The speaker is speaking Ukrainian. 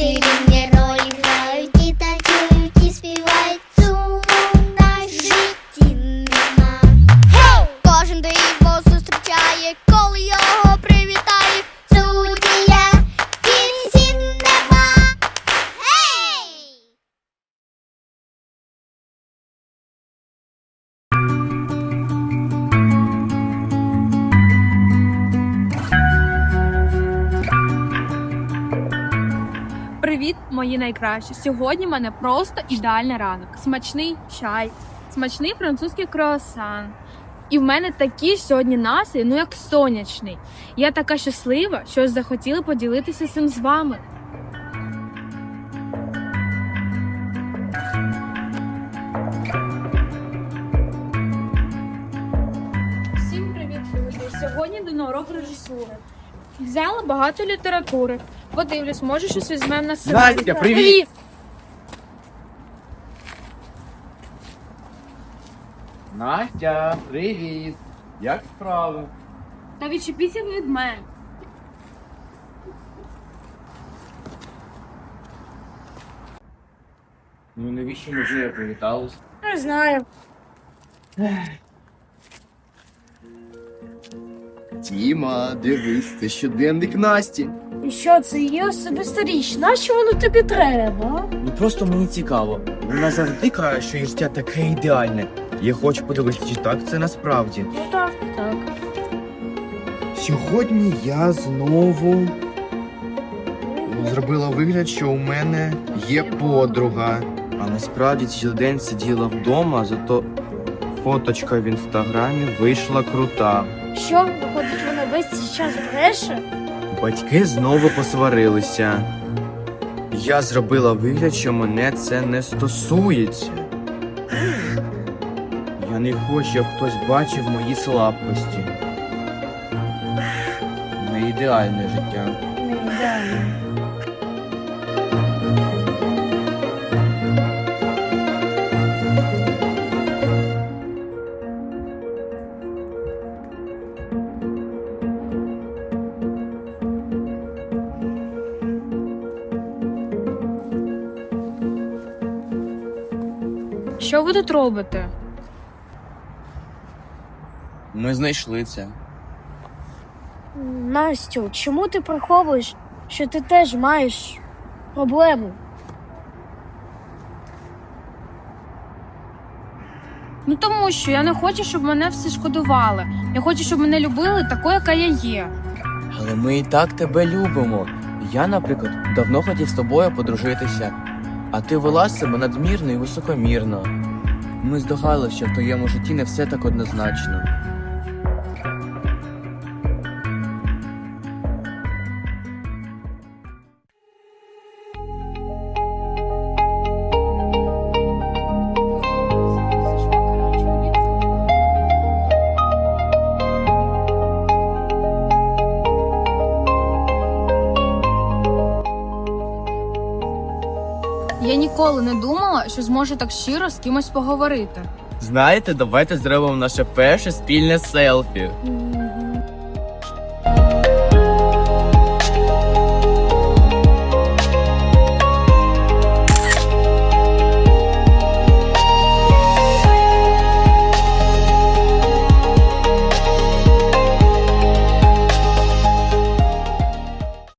Diddy. Привіт, мої найкращі. Сьогодні в мене просто ідеальний ранок. Смачний чай, смачний французький круасан. І в мене такий сьогодні настрій, ну як сонячний. Я така щаслива, що захотіла поділитися цим з вами. Всім привіт, друзі! Сьогодні до на урок режисури. Взяла багато літератури. Подивлюсь, може щось візьмемо на себе. Настя, привіт! Настя, привіт! Як справи? Та відчепіться ви від мене. Ну навіщо ми вже привітались? Не знаю. Тіма, дивись, це щоденник Насті. І що це її особиста річ? Нащо воно тобі треба? Ну просто мені цікаво. Вона завжди каже, що її життя таке ідеальне. Я хочу подивитися, чи так це насправді. Ну так, так. Сьогодні я знову зробила вигляд, що у мене є подруга. А насправді цілий день сиділа вдома, зато фоточка в інстаграмі вийшла крута. Що, виходить, вона весь цей час бреше? Батьки знову посварилися. Я зробила вигляд, що мене це не стосується. Я не хочу, щоб хтось бачив мої слабкості. Не ідеальне життя. Що ви тут робите? Ми знайшли це. Настю, чому ти приховуєш, що ти теж маєш проблему? Ну тому що я не хочу, щоб мене всі шкодували. Я хочу, щоб мене любили такою, яка я є. Але ми і так тебе любимо. Я, наприклад, давно хотів з тобою подружитися, а ти вела себе надмірно і високомірно. Ми здогадалися, що в твоєму житті не все так однозначно. Я ніколи не думала, що зможу так щиро з кимось поговорити. Знаєте, давайте зробимо наше перше спільне селфі.